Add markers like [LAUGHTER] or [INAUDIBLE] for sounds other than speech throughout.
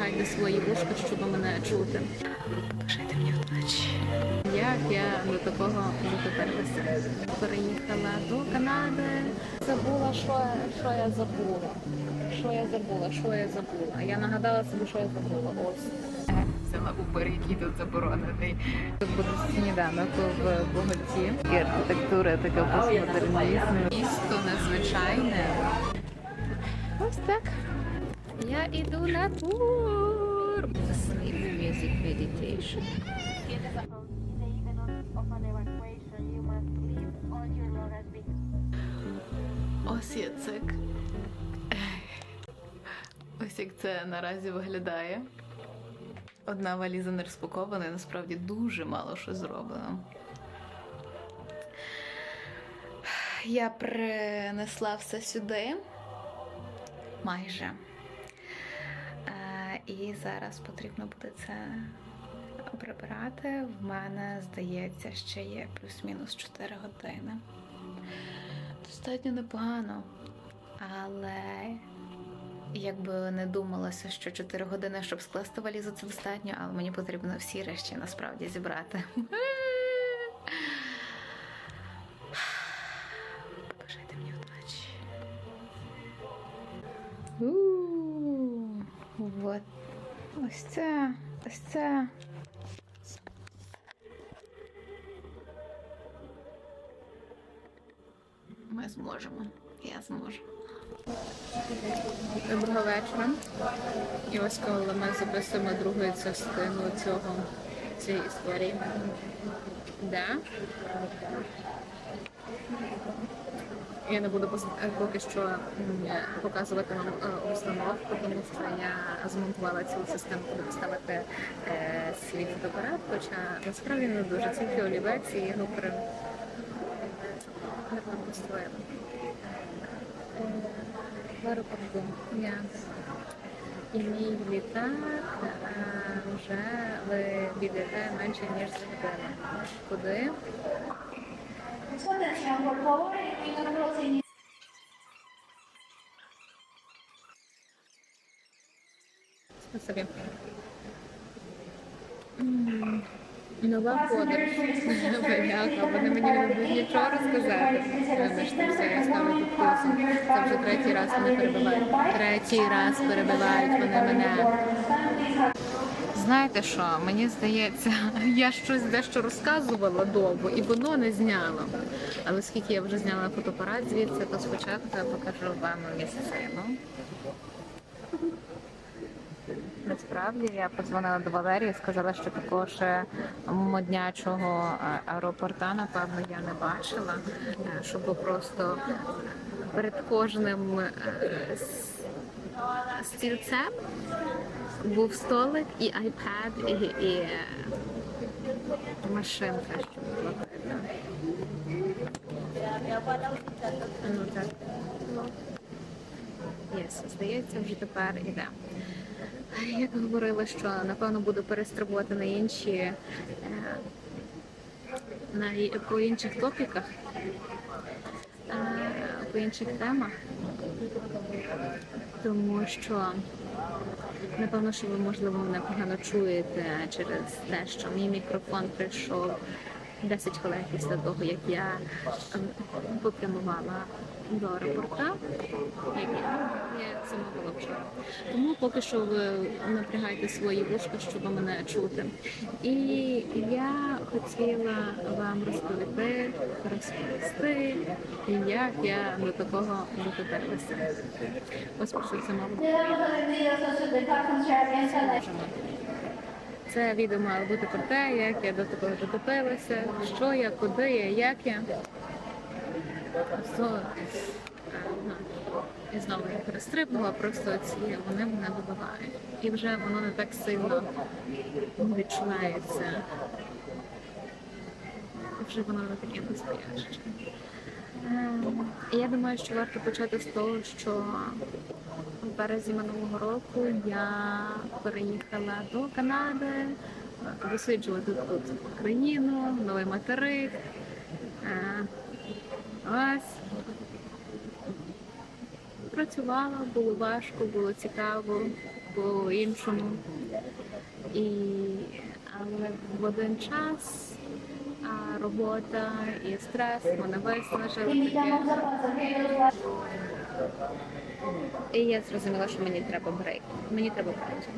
напрягайте свої вушка, щоб мене чути. Пишайте мені вдачі. Як я до такого дотеперлася. Переїхала до Канади. Забула, що, що я забула. Що я забула, що я забула. Я нагадала собі, що я забула. Ось. Взяла Uber, який тут заборонений. Тут буде сніданок в Боготі. І архітектура така постмодернізму. Місто незвичайне. Ось так. Я іду на тур. Sleep music meditation. Ось яцик. Ось як це наразі виглядає. Одна валіза не розпакована, і насправді дуже мало що зроблено. Я принесла все сюди. Майже. І зараз потрібно буде це прибирати. В мене, здається, ще є плюс-мінус 4 години. Достатньо непогано. Але якби не думалося, що 4 години, щоб скласти валізу, це достатньо, але мені потрібно всі речі насправді зібрати. Ось це, ось це. Ми зможемо. Я зможу. Доброго вечора. І ось коли ми записуємо другу частину цього цієї історії. Да? Я не буду е, поки що показувати вам е, установку, тому що я змонтувала цю систему, куди поставити е, свій фотоапарат, хоча насправді не дуже. Тільки олівець і його при... і мій літак е, вже відлітає менше ніж за годину. Куди? М, Нова подорож. Яка, вони мені нічого розказати. Тут пульсом. Це вже третій раз вони перебивають. Третій раз перебивають вони мене. Знаєте що, мені здається, [LAUGHS] я щось дещо розказувала довго і воно не зняло. Але оскільки я вже зняла фотоапарат звідси, то спочатку я покажу вам місцину. Насправді я подзвонила до Валерії, сказала, що такого ще моднячого е, аеропорта, напевно, я не бачила, е, щоб просто перед кожним е, стільцем був столик і iPad, і, і е, машинка, щоб платити. Ну так. Єс, здається, вже тепер іде. Як говорила, що напевно буду перестрибувати на інші е, на по інших топіках, е, по інших темах, тому що напевно, що ви можливо мене погано чуєте через те, що мій мікрофон прийшов 10 хвилин після того, як я е, попрямувала до аеропорта, як я, я замовила вчора. Тому поки що ви напрягайте свої вушка, щоб мене чути. І я хотіла вам розповісти, розповісти, як я до такого докотилася. Ось про що це мало Це відео мало бути про те, як я до такого докотилася, що я, куди я, як я. То, ну, і знову я перестрибнула, просто ці вони мене вибивають. І вже воно не так сильно відчувається. Вже воно не таке настояще. Ем, Я думаю, що варто почати з того, що в березі минулого року я переїхала до Канади, е, досліджувати тут країну, новий материк. Ось. Працювала, було важко, було цікаво, по-іншому. І, але в один час а робота і стрес мене виснажили. І я зрозуміла, що мені треба брейк. Мені треба брейк.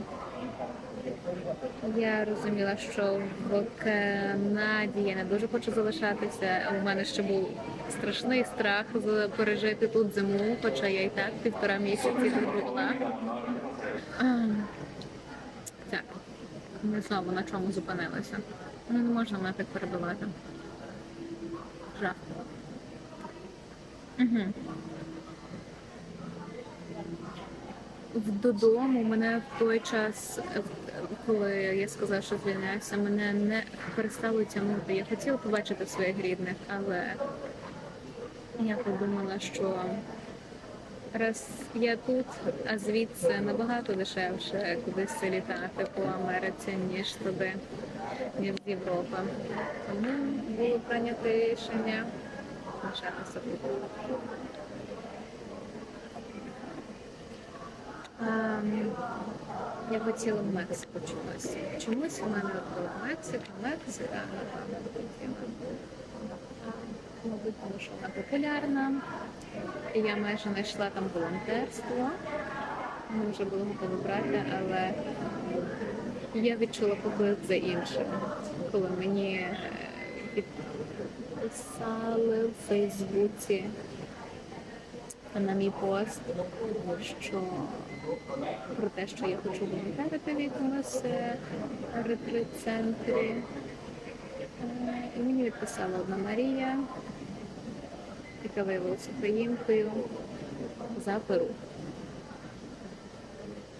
Я розуміла, що в Канаді я не дуже хочу залишатися. У мене ще був страшний страх пережити тут зиму, хоча я і так півтора місяці тут була. Так, ми знову на чому зупинилися. Ну не можна мене так перебивати. Жах. Угу. Додому мене в той час, коли я сказала, що звільняюся, мене не перестало тягнути. Я хотіла побачити своїх рідних, але я подумала, що раз я тут, а звідси набагато дешевше кудись літати по Америці, ніж туди, ніж з Європи. Тому було прийнято рішення лишатися тут. Ем, Я хотіла в Мексику чомусь. Чомусь у мене от була Мексика, Мексика. Мабуть, тому що вона популярна. Я майже знайшла там волонтерство. Ми вже були готові брати, але я відчула поклик за іншим, коли мені е, відписали в Фейсбуці на мій пост, що про те, що я хочу волонтерити в якомусь е, ретрит-центрі. Е, І мені відписала одна Марія, яка виявилася українкою за Перу.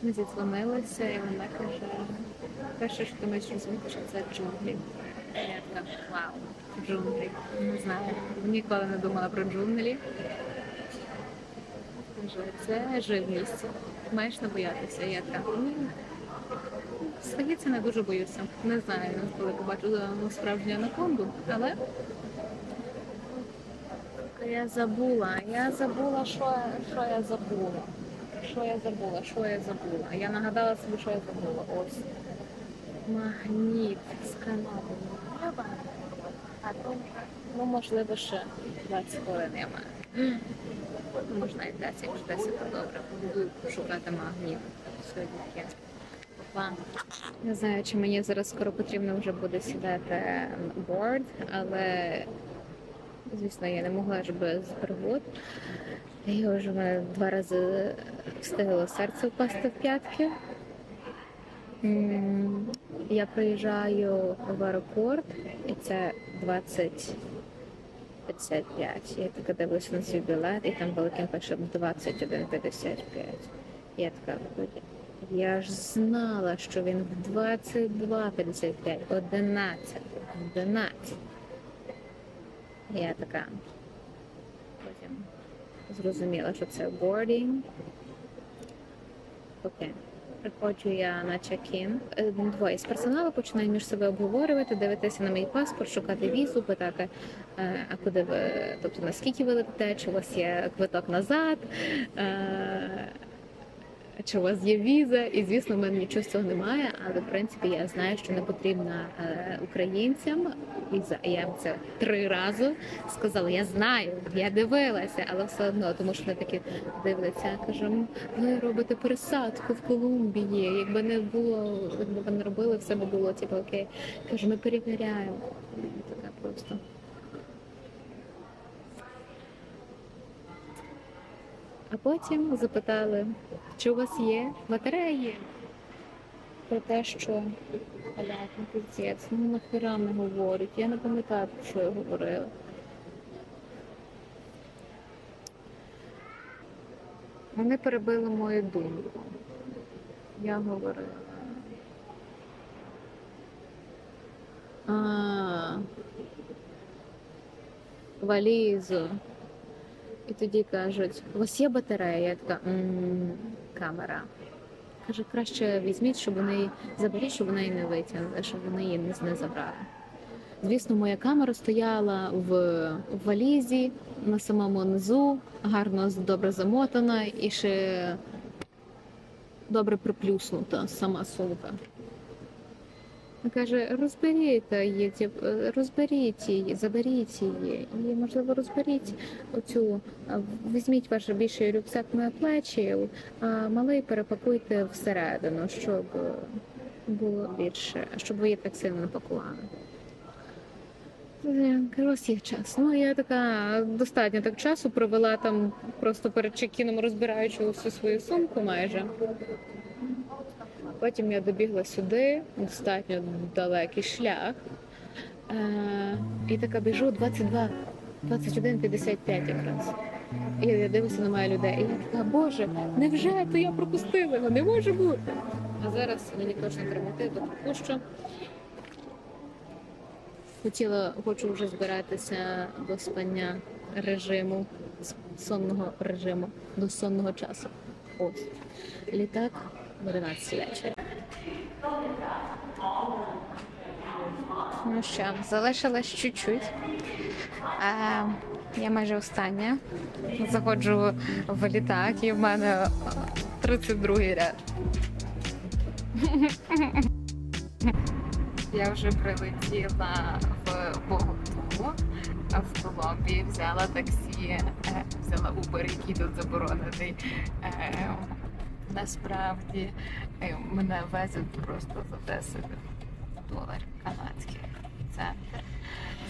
Ми зісломилися, і вона каже, перше, що ми що звідти, що це джунглі. Я така, вау, джунглі. Не знаю, ніколи не думала про джунглі. Каже, це живність. Маєш не боятися. Я така, «Ну, здається, не дуже боюся. Не знаю, коли побачу е, справжню анаконду, але я забула. Я забула, що, що я забула. Що я забула, що я забула. Я нагадала собі, що я забула. Ось. Магніт з Канади. Не треба. А то, ну, можливо, ще 20 хвилин я маю. Можна і 10, якщо 10, то добре. Шукати магніт сьогодні. є. План. Не знаю, чи мені зараз скоро потрібно вже буде сідати борд, але звісно, я не могла ж без пригод. І вже мене два рази встигло серце впасти в п'ятки. Я приїжджаю в аеропорт, і це 20 55. Я така дивлюся на свій білет, і там великим пише 21.55. Я така, я ж знала, що він в 22.55, 11, 11. Я така потім зрозуміла, що це boarding. Окей. Приходжу я на чек-ін. Е, Двоє з персоналу починають між собою обговорювати, дивитися на мій паспорт, шукати візу, питати, е, а куди ви, тобто наскільки ви летите, чи у вас є квиток назад, е, чи у вас є віза. І звісно, в мене нічого з цього немає, але в принципі я знаю, що не потрібна е, українцям. І за- я це три рази сказала. Я знаю, я дивилася, але все одно, тому що вони такі дивляться. Кажу, ви робите пересадку в Колумбії. Якби не було, якби ви не робили, все би було типу окей. Кажу, ми перевіряємо. Така просто. А потім запитали, чи у вас є батареї? Про те, що блядь, ну нахера не говорять. Я не пам'ятаю, про що я говорила. Вони перебили мою думку. Я говорила. А, валізу. І тоді кажуть, у вас є батарея? Я така, «М, камера. Каже, краще візьміть, щоб вони заберіть, щоб вона її не витягнули, щоб вони її не забрали. Звісно, моя камера стояла в, в валізі на самому низу, гарно добре замотана і ще добре приплюснута сама сумка. Каже, розберіть її, е, розберіть її, заберіть її. І, можливо, розберіть оцю, візьміть ваш більший рюкзак на плечі, а малий перепакуйте всередину, щоб е, було більше, щоб ви її так сильно не пакували. Я кажу, «У вас є час. Ну, я така достатньо так часу провела там, просто перед чекіном розбираючи усю свою сумку майже. Потім я добігла сюди, достатньо далекий шлях. Е, і така біжу 22, 21.55 якраз. І я дивлюся, немає людей. І я така, боже, невже то я пропустила? Не може бути. А зараз мені точно треба йти, то пропущу. Хотіла, хочу вже збиратися до спання режиму, сонного режиму, до сонного часу. Ось. Літак в 11 вечора. Ну що, залишилось чуть-чуть. Е, я майже остання. Заходжу в літак і в мене 32-й ряд. Я вже прилетіла в Боготу, в Колумбії взяла таксі, е, взяла Uber, який тут заборонений. Насправді е, мене везуть просто за 10 доларів канадських в центр.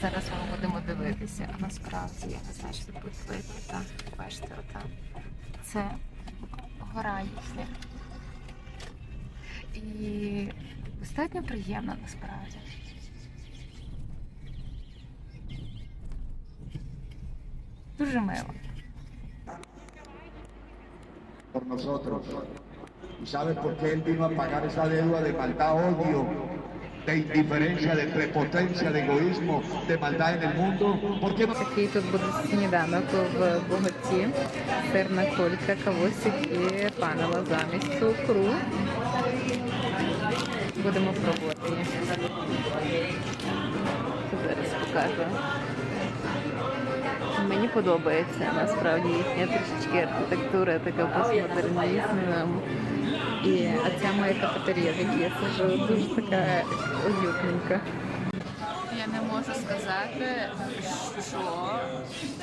Зараз ми будемо дивитися. а Насправді я не знаю, що це видно. Так, бачите, отам. Це гора їхня. І достатньо приємно насправді. Дуже мило. Por nosotros. ¿Y sabes por qué Él vino a pagar esa deuda de maldad, odio, de indiferencia, de prepotencia, de egoísmo, de maldad en el mundo? ¿Por qué no? Будемо пробувати. Зараз покажу. Подобається насправді їхня трішечки архітектура, така постмодернізм. І оця моя кафетерія, в якій я сижу, дуже така уютненька. Я не можу сказати, що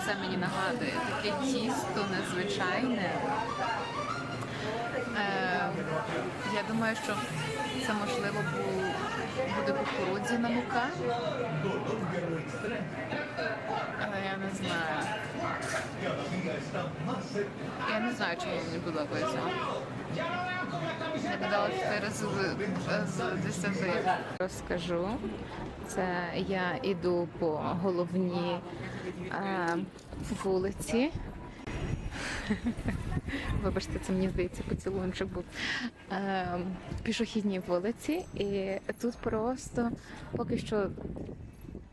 це мені нагадує. Таке тісто незвичайне. Е, я думаю, що це можливо бу- буде кукурудзяна мука. Але я не знаю. Я не знаю, чому мені подобається. Я додала 4 з, з 10. Розкажу. Це я йду по головній е, вулиці. [LAUGHS] Вибачте, це мені здається поцілунчик був. Е, пішохідній вулиці. І тут просто поки що,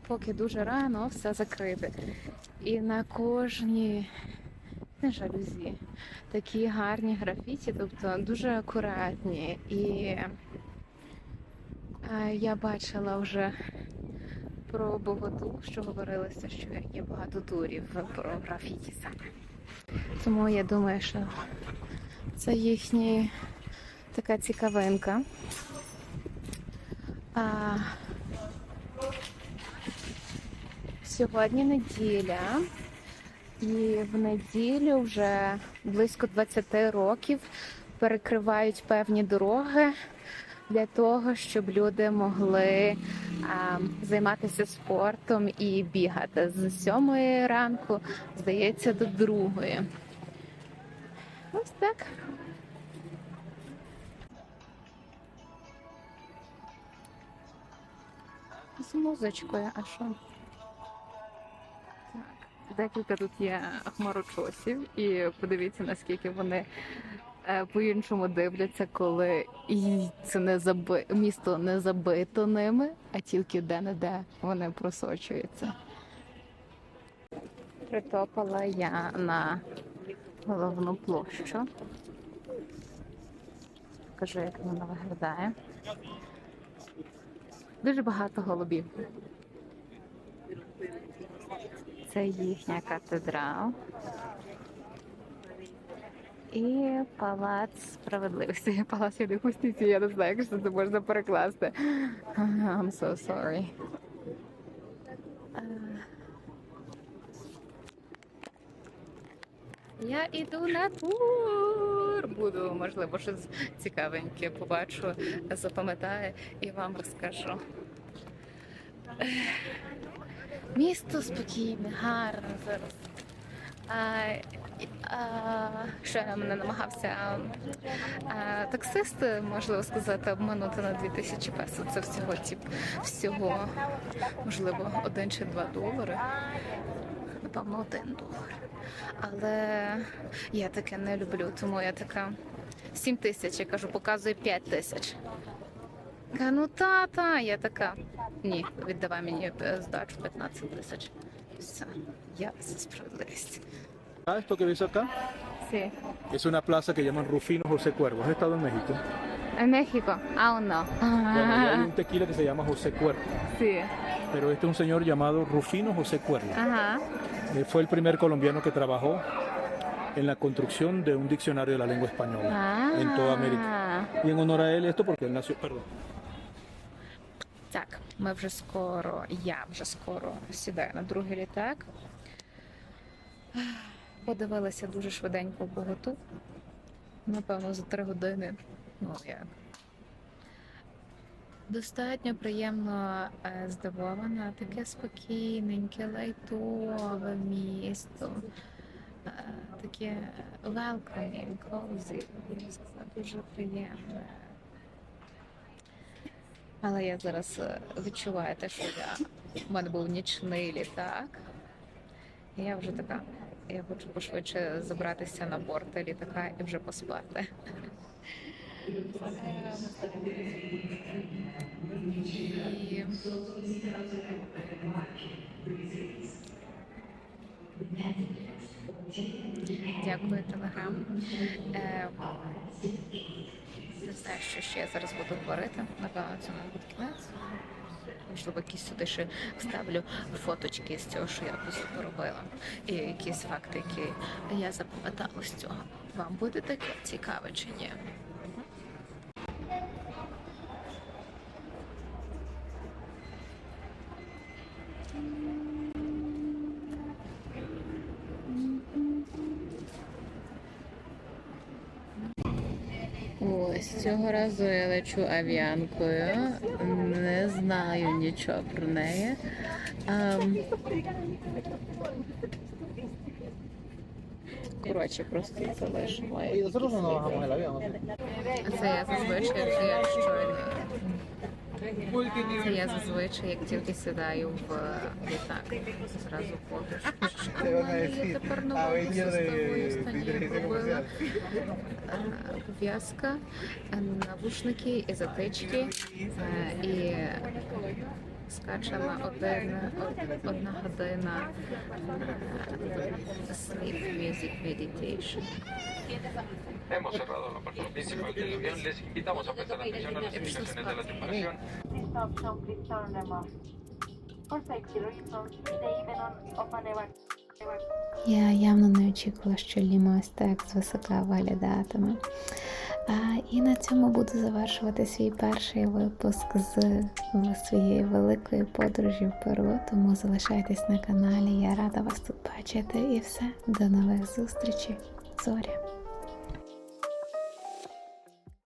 поки дуже рано, все закрите. І на кожній не жалюзі. Такі гарні графіті, тобто дуже акуратні. І е, я бачила вже про Боготу, що говорилося, що є багато турів про графіті саме. Тому я думаю, що це їхня така цікавинка. А, сьогодні неділя, і в неділю вже близько 20 років перекривають певні дороги для того, щоб люди могли займатися спортом і бігати з 7 ранку, здається, до другої. Ось так. З музичкою, а що? Так. Декілька тут є хмарочосів, і подивіться, наскільки вони по-іншому дивляться, коли і це не заби... місто не забито ними, а тільки де-не-де вони просочуються. Притопала я на головну площу. Покажу, як вона виглядає. Дуже багато голубів. Це їхня катедрал. І палац справедливості. [LAUGHS] Палац юстиції, я не знаю, як ж це можна перекласти. I'm so sorry. Я іду на тур. Буду, можливо, щось цікавеньке побачу, запам'ятаю і вам розкажу. Місто спокійне, гарне зараз. Що мене намагався таксист, можливо сказати, обманути на 2000 песо. Це всього тип, всього, можливо, один чи два долари. Напевно, один долар. Але я таке не люблю, тому я така 7 тисяч, я кажу, показує 5 тисяч. Ну та, та, я така. Ні, віддавай мені е, здачу 15 тисяч. Все, я за справедливість. Ah, Esto que ves acá Sí. es una plaza que llaman Rufino José Cuervo. ¿Has estado en México? En México, aún no. Bueno, y hay un [LAUGHS] tequila que se llama José Cuervo. Sí. Pero este es un señor llamado Rufino José Cuervo. Ajá. Él fue el primer colombiano que trabajó en la construcción de un diccionario de la lengua española en toda América. Y en honor a él esto porque él nació, perdón, Так, ми вже скоро, я вже скоро сідаю на другий літак. Подивилася дуже швиденько в. Напевно, за три години. Ну як. Достатньо приємно е, здивована, таке спокійненьке, лайтове місто. Е, Таке welcoming, cozy, я дуже приємне. Але я зараз е, відчуваю те, що я у мене був нічний літак. Я вже така. Я хочу пошвидше забратися на борт літака і вже поспати. Дякую, Телеграм. Е, не знаю, що ще я зараз буду говорити. Напевно, не буде кінець. Можливо, якісь сюди ще вставлю фоточки з цього, що я поробила. І якісь факти, які я запам'ятала з цього. Вам буде таке цікаве чи ні? Ось цього разу я лечу авіанкою. Не знаю нічого про неї. А, Коротше, просто це лишимо. моє. nosotros no nos bajamos del avión. Це я зазвичай, це я щойно. Це я зазвичай, як тільки сідаю в літак, зразу Я тепер новою. Е, пов'язка, е, навушники езотички е, і скачана один, од- одна година е, sleep music meditation. Hemos cerrado la parte principal del avión. Les invitamos a prestar atención a las indicaciones de la tripulación. Я явно не очікувала, що Ліма ось так звисока виглядатиме. І на цьому буду завершувати свій перший випуск з своєї великої подорожі в Перу. Тому залишайтесь на каналі. Я рада вас тут бачити. І все. До нових зустрічей. Зоря.